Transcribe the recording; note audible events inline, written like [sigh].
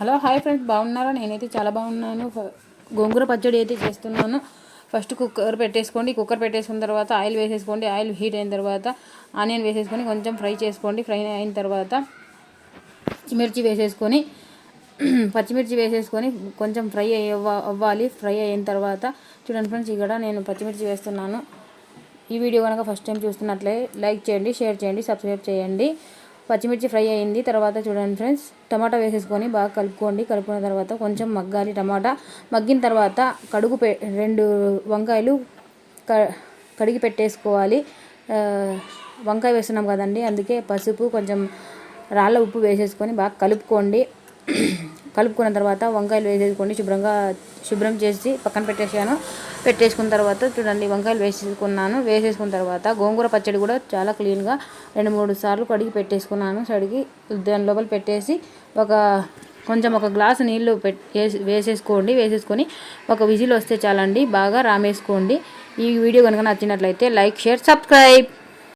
Hello hi friends బాగున్నారా? నేనైతే చాలా బాగున్నాను. గోంగూర పచ్చడి అయితే చేస్తున్నాను. ఫస్ట్ కుక్కర్ పెట్టేసుకోండి. కుక్కర్ పెట్టేసుకున్న తర్వాత ఆయిల్ వేసేసుకోండి. ఆయిల్ హీట్ అయిన తర్వాత ఆనియన్ వేసేసుకొని కొంచెం ఫ్రై చేసుకోండి. ఫ్రై అయిన తర్వాత పచ్చిమిర్చి వేసేసుకొని [clears throat] పచ్చిమిర్చి వేసేసుకొని కొంచెం ఫ్రై అవ్వాలి. ఫ్రై అయిన తర్వాత చూడండి ఫ్రెండ్స్ ఇక్కడ నేను పచ్చిమిర్చి వేస్తున్నాను. ఈ వీడియో కనుక ఫస్ట్ టైం చూస్తున్నట్లే లైక్ చేయండి షేర్ చేయండి సబ్స్క్రైబ్ చేయండి. పచ్చిమిర్చి ఫ్రై అయింది. తర్వాత చూడండి ఫ్రెండ్స్ టమాటా వేసేసుకొని బాగా కలుపుకోండి. కలుపుకున్న తర్వాత కొంచెం మగ్గాలి టమాటా. మగ్గిన తర్వాత కడుగు పె రెండు వంకాయలు క కడిగి పెట్టేసుకోవాలి. వంకాయ వేస్తున్నాం కదండి అందుకే పసుపు కొంచెం రాళ్ళ ఉప్పు వేసేసుకొని బాగా కలుపుకోండి. కలుపుకున్న తర్వాత వంకాయలు వేసేసుకోండి శుభ్రంగా శుభ్రం చేసి పక్కన పెట్టేసాను పెట్టేసుకున్న తర్వాత చూడండి వంకాయలు వేసేసుకున్నాను. వేసేసుకున్న తర్వాత గోంగూర పచ్చడి కూడా చాలా క్లీన్గా రెండు మూడు సార్లు కడిగి పెట్టేసుకున్నాను. కడిగి దాని లోపల పెట్టేసి ఒక కొంచెం ఒక గ్లాసు నీళ్ళు పెట్ వేసి- వేసేసుకోండి. వేసేసుకొని ఒక విజిల్ వస్తే చాలండి బాగా రామేసుకోండి. ఈ వీడియో కనుక నచ్చినట్లయితే లైక్ షేర్ సబ్స్క్రైబ్.